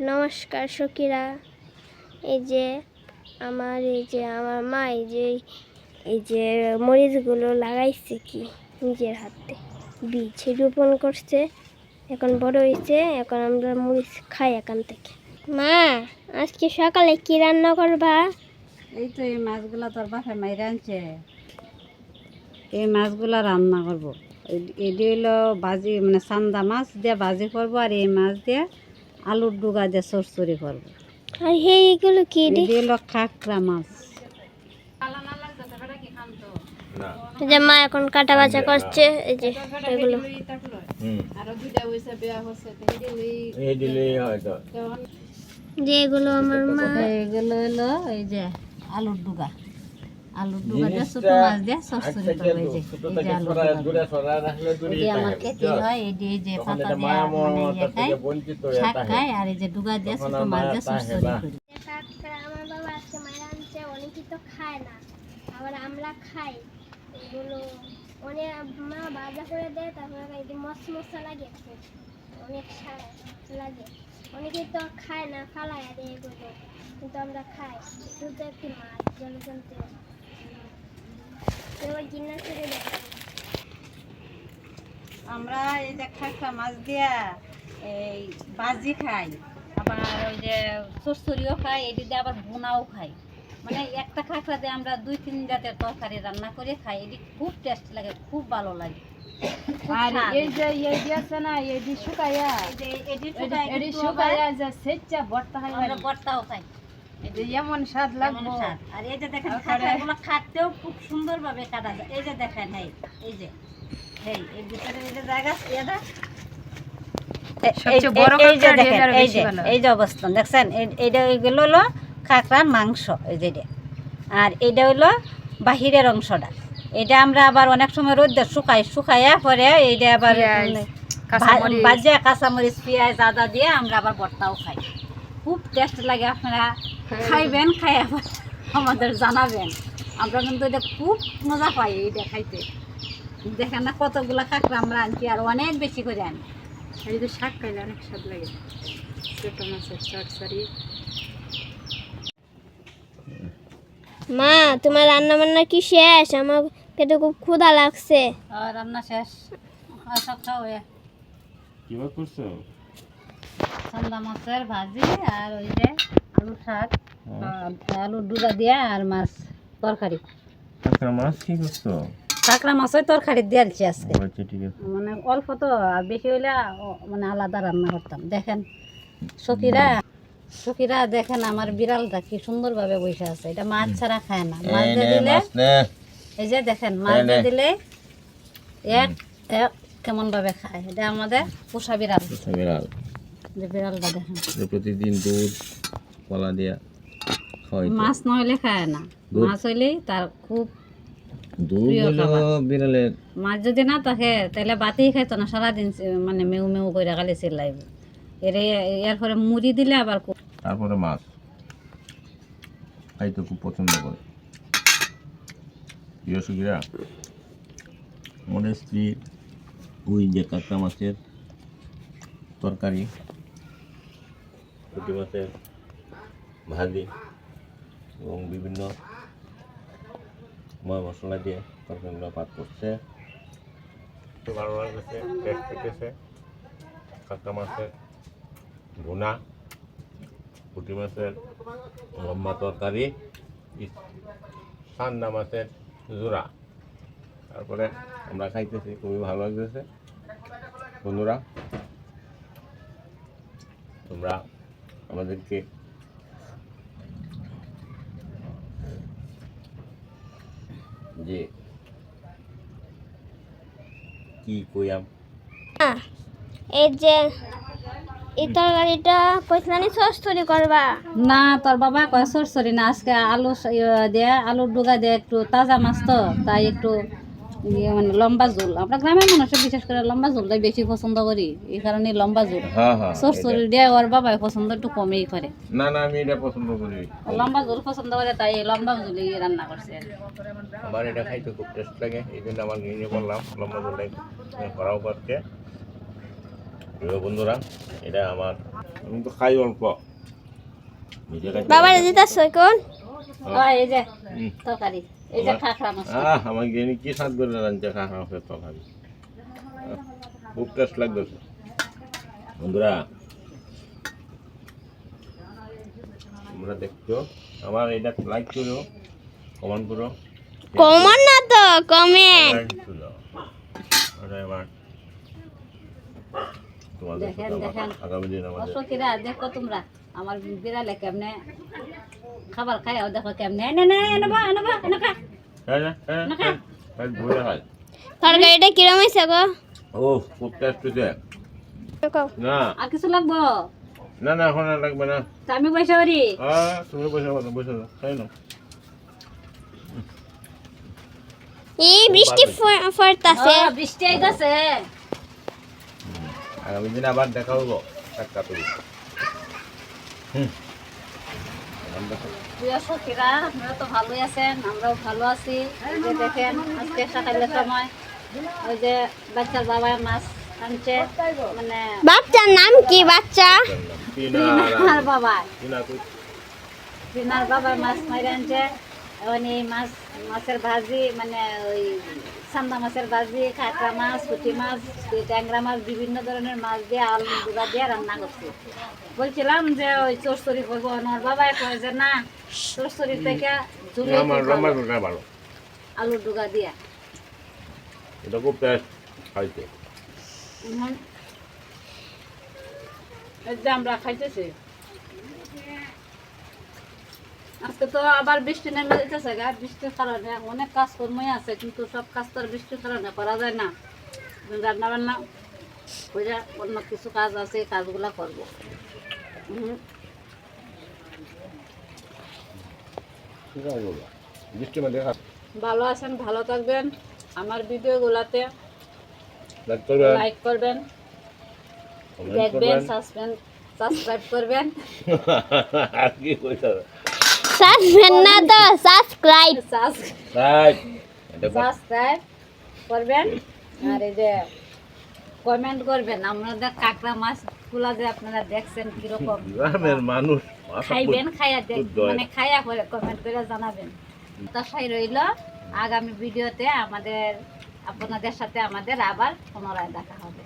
নমস্কার, সখীরা। এই যে আমার, এই যে আমার মা, এই যে এই যে মরিচগুলো লাগাইছে কি নিজের হাতে। বীজ রোপণ করছে, এখন বড় হয়েছে এখন আমরা মরিচ খাই এখান থেকে। মা, আজকে সকালে কি রান্না করবা? এই তো এই মাছগুলা তোর বাপে মাইরে আনছে। এই মাছগুলা রান্না করব। এটি হইল ভাজি মানে চান্দা মাছ দিয়ে ভাজি করব আর এই মাছ দিয়ে আলুর ডুগা দিয়ে চরচরি করব। আর এইগুলো কি রে? এটি হইল খাকরা মাছ। এই যে মা এখন কাটা বাছা করছে এই যে এগুলো। যে এগুলো আমার মা এগুলো হইল এই যে আলুর ডুগা। ছোট মাছ দিয়ে যে এই এটি আমার খেতে হয় এটি যে পাতা দিয়ে মানে ইয়ে খাই থেকে বঞ্চিত হয়ে শাক খাই আর এই যে ডুগা দিয়ে ছোট মাছ দিয়ে থাকে করি। আমার বাবা আজকে মায়ের আনছে অনেকেই তো খায় না। আবার আমরা খাই এগুলো অনেক মা ভাজা করে দেয় তারপরে এই মশ মশা লাগে অনেক লাগে। অনেকেই তো খায় না ফালায় দেয় এগুলো। কিন্তু আমরা খাই। শুধু একটি মাছ জল জলতে এবার গিন্না করে দেয় আমরা এই যে খাখা মাছ দিয়া এই বাজি খাই আবার ওই যে চরচরিও খাই এটি দিয়ে আবার বোনাও খাই। মানে একটা খাখরা দিয়ে আমরা দুই তিন জাতের তরকারি রান্না করে খাই এটি খুব টেস্ট লাগে খুব ভালো লাগে। আর এই যে এই যে আছে না এই যে শুকাইয়া এই যে শুকাই এডি শুকাইয়া যে সেচ্চা ভর্তা খাই আমরা বর্তাও খাই। এই যে এমন স্বাদ লাগবো। আর এই যে দেখেন খাখরাগুলো কাটতেও খুব সুন্দরভাবে কাটা যায়। এই যে দেখেন এই এই যে এই এই ভিতরে এই যে জায়গা এটা এই যে অবস্থান দেখছেন? এই- এইটা এগুলো হলো কাঁকড়ার মাংস এই যে আর এইটা হলো বাহিরের অংশটা। এটা আমরা আবার অনেক সময় রোদ্দে শুকাই শুকাইয়া পরে এইটা আবার উম, কাঁচামরিচ। কাঁচামরিচ পেঁয়াজ আদা দিয়ে আমরা আবার ভর্তাও খাই। খুব টেস্ট লাগে আপনারা খাইবেন খাই আবার আমাদের জানাবেন। আমরা কিন্তু এটা খুব মজা পাই এইটা খাইতে। দেখেন না কতগুলা কাঁকড়া আমরা আনছি আর অনেক বেশি করে আনি এই যে শাক খাইলে অনেক স্বাদ লাগে। ছোট মাছের চটচড়ি মা তোমার রান্না বান্না কি শেষ? আমার পেটে খুব ক্ষুধা লাগছে। রান্না শেষ। সব এ। করছ? চান্দা মাছের ভাজি আর ওই যে আলু শাক আর আলু ডুগা দিয়া আর মাছ তরকারি। কাঁকড়া মাছ কি করছ? কাঁকড়া মাছের তরকারি দিয়ে আজকে। আচ্ছা ঠিক আছে। মানে অল্প তো বেশি হইলে মানে আলাদা রান্না করতাম। দেখেন সখীরা সখীরা দেখেন আমার বিড়ালটা কি সুন্দরভাবে বসে আছে। এটা মাছ ছাড়া খায় না। মাছ দিয়ে দিলে এই যে দেখেন মাছ দিয়ে দিলে এক এক কেমন ভাবে খায়। এটা আমাদের পোষা বিড়াল। বিড়াল। বিড়ালটা দেখেন। প্রতিদিন দুধ কলা দিয়া খাওয়াই মাছ নইলে খায় না। মাছ হইলেই তার খুব দুধ হলো বিড়ালের মাছ যদি না থাকে তাহলে বাতেই খাইতো না সারাদিন মানে মেউ মেউ করে খালি চিল্লাইব। এর এর পরে মুড়ি দিলে আবার খুব তারপরে মাছ। খাইতে খুব পছন্দ করে। প্রিয় সুখীরা মনে স্ত্রী ওই যে কাঁকড়া মাছের তরকারি। পুঁটি মাছের ভাজি এবং বিভিন্ন ময় মশলা দিয়ে তরকারিগুলো পাক করছে। ভালো লাগতেছে টেস্ট হইতেছে কাঁকড়া মাছের ভুনা, পুঁটি মাছের লম্বা তরকারি সান্ডা মাছের জোড়া। তারপরে আমরা খাইতেছি, খুবই ভালো লাগতেছে। বন্ধুরা, তোমরা আমাদেরকে যে কি কইয়াম এই যে এই তরকারিটা কইছানি সস তৈরি করবা। না তোর বাবা কয় সরসরি না আজকে আলু ইয়ে দিয়ে আলুর ডুগা দিয়ে একটু তাজা মাছ তো তাই একটু ইয়ে মানে লম্বা ঝোল। আমরা গ্রামের মানুষের বিশেষ করে লম্বা ঝোলটাই বেশি পছন্দ করি এই কারণে লম্বা ঝোল। হ্যাঁ হ্যাঁ সরসরি দিয়ে ওর বাবাই পছন্দ একটু কমেই করে। না না আমি এটা পছন্দ করি। লম্বা ঝোল পছন্দ করে তাই লম্বা ঝোলই রান্না করছে আমার এটা খাইতে খুব টেস্ট লাগে এই জন্য আমার নিয়ে করলাম লম্বা জলটাই করাও করছে প্রিয় বন্ধুরা এটা আমার আমি তো খাই অল্প। কোন এই যে তরকারি। এই খাখরা মাছ আহ আমার গেনি কি স্বাদ করে রাঁধছে খাখা মাছের তরকারি? খুব টেস্ট লাগতেছে বন্ধুরা তোমরা দেখছ আমার এটা লাইক করো কমেন্ট করো। কমন না তো কমেন্ট করো। এবার তোমাদের দেখেন, সাথে দেখেন। আমার আগামী দিন আমাদের দেখো তোমরা আমার বিড়ালে কেমনে খাবার খায় দেখো কেমনে। নে এনে বা এনে বা এনে খা হ্যাঁ না হ্যাঁ। হ্যাঁ হ্যাঁ ঘুরে হয় তরকারিটা কিরম হয়েছে গো? ও খুব টেস্ট হয়েছে না। আর কিছু লাগবো? না না এখন আর লাগবে না। আমি পয়সা করি। আহ তুমি বসে বলো বসে দাও খাই নাও। এই বৃষ্টি পড়তাছে বৃষ্টি আইতাছে। আগামী দিন আবার দেখা হব টাটকা তৈরি হুম। প্রিয় সখীরা আপনারা তো ভালোই আছেন আমরাও ভালো আছি। যে দেখেন আজকে সকালের সময় ওই যে বাচ্চার বাবা মাছ আনছে মানে বাচ্চার নাম কি বাচ্চা? টিনা বাবা। তুই বাবা মাছ মাইরে আনছে। এখন এই মাছ মাছের ভাজি মানে ওই সান্দা মাছের ভাজি কাঁকড়া মাছ পুঁটি মাছ ট্যাংরা মাছ বিভিন্ন ধরনের মাছ দিয়ে আলু দুধা দিয়ে রান্না করছি। বলছিলাম যে ওই চোরচুরি করব। আমার বাবা কয় যে না চোরচুরি থেকে ভালো। আলু ডুগা দিয়া। এটা খুব টেস্ট খাইতে। আমরা খাইতেছি। আজকে তো আবার বৃষ্টি নেমে যেতেছে গা বৃষ্টির কারণে অনেক কাজকর্মই আছে কিন্তু সব কাজ তো আর বৃষ্টির কারণে করা যায় না। রান্না বান্না ওই যে অন্য কিছু কাজ আছে কাজগুলা করব। ভালো আছেন ভালো থাকবেন। আমার ভিডিওগুলাতে লাইক করবেন। লাইক করবেন দেখবেন সাবস্ক্রাইব করবেন। আর কি কইতে হবে না তো সাবস্ক্রাইব সাবস্ক্রাইব রাইট এটা কর। সাবস্ক্রাইব করবেন। আর এই যে কমেন্ট করবেন। আপনাদের কাঁকড়া মাছগুলা যে আপনারা দেখছেন কীরকম। মানুষ খাইবেন খাইয়া দেখ মানে খাইয়া করে কমেন্ট করে জানাবেন। তাই রইল। আগামী ভিডিওতে আমাদের আপনাদের সাথে আমাদের আবার পুনরায় দেখা হবে।